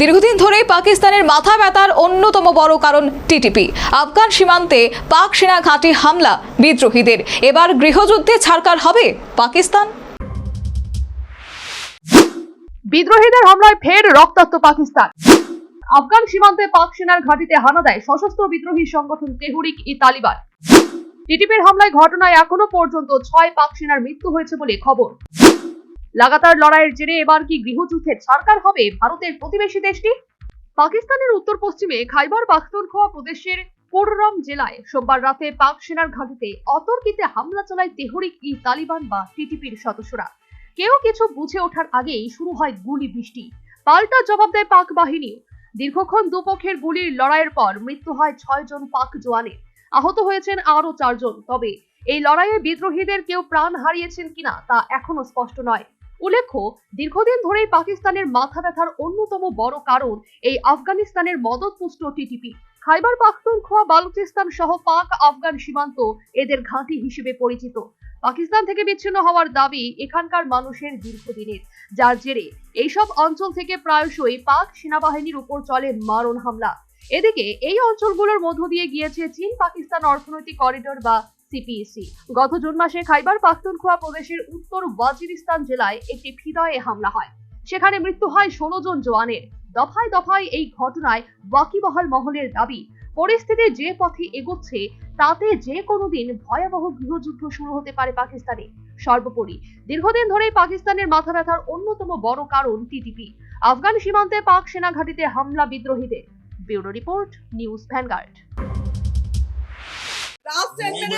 দীর্ঘদিন ধরেই পাকিস্তানের মাথা ব্যথার অন্যতম বড় কারণ টিটিপি। আফগান সীমান্তে পাক সেনা ঘাঁটি হামলা বিদ্রোহীদের। এবার গৃহযুদ্ধে ছাড়কার হবে পাকিস্তান। বিদ্রোহীদের হামলায় ফের রক্তাক্ত পাকিস্তান। আফগান সীমান্তে পাক সেনার ঘাঁটিতে হানা দেয় সশস্ত্র বিদ্রোহী সংগঠন তেহরিক ই তালিবান। টিটিপির হামলায় ঘটনায় এখনও পর্যন্ত ছয় পাক সেনার মৃত্যু হয়েছে বলে খবর। লাগাতার লড়াইয়ের জেরে এবার কি গৃহযুদ্ধের সরকার হবে ভারতের প্রতিবেশী দেশটি পাকিস্তানের উত্তর পশ্চিমে খাইবার পাখতুনখোয়া প্রদেশের কোররম জেলায় সোমবার রাতে পাক সেনার ঘাঁটিতে অতর্কিতে হামলা চালায় তেহরিক ই তালিবান বা টিটিপির সদস্যরা। কেউ কিছু বুঝে ওঠার আগেই শুরু হয় গুলি বৃষ্টি। পাল্টা জবাব দেয় পাক বাহিনী দীর্ঘক্ষণ দুপক্ষের গুলির লড়াইয়ের পর মৃত্যু হয় ছয় জন পাক জওয়ানের আহত হয়েছেন আরও চারজন। তবে এই লড়াইয়ে বিদ্রোহীদের কেউ প্রাণ হারিয়েছেন কিনা তা এখনও স্পষ্ট নয়। উল্লেখ্য, দীর্ঘদিন ধরেই পাকিস্তানের মাথা ব্যথার অন্যতম বড় কারণ এই আফগানিস্তানের মদতপুষ্ট টিটিপি। খাইবার পাখতুনখোয়া বালুচিস্তান সহ পাক আফগান সীমান্ত এদের ঘাঁটি হিসেবে পরিচিত। পাকিস্তান থেকে বিচ্ছিন্ন হওয়ার দাবি এখানকার মানুষের দীর্ঘদিনের, যার জেরে এইসব অঞ্চল থেকে প্রায়শই পাক সেনাবাহিনীর উপর চলে মারণ হামলা। এদিকে এই অঞ্চলগুলোর মধ্য দিয়ে গিয়েছে চীন পাকিস্তান অর্থনৈতিক করিডোর বা সিপিএসি গত জুন মাসে খাইবার পাখতুনখোয়া প্রদেশের উত্তর ওয়াজিরিস্তান জেলায় একটি ফিদয়ে হামলা হয়। সেখানে মৃত্যু হয় ষোলো জন জওয়ানের। দফায় দফায় এই ঘটনায় ওয়াকিবহাল মহলের দাবি, পরিস্থিতি যে পথে এগোচ্ছে, তাতে যে কোনো দিন ভয়াবহ গৃহযুদ্ধ শুরু হতে পারে পাকিস্তানে। সর্বোপরি, দীর্ঘদিন ধরেই পাকিস্তানের মাথা ব্যথার অন্যতম বড় কারণ টিটিপি আফগান সীমান্তে পাক সেনা ঘাঁটিতে হামলা বিদ্রোহীদের। Bureau report, news Vanguard.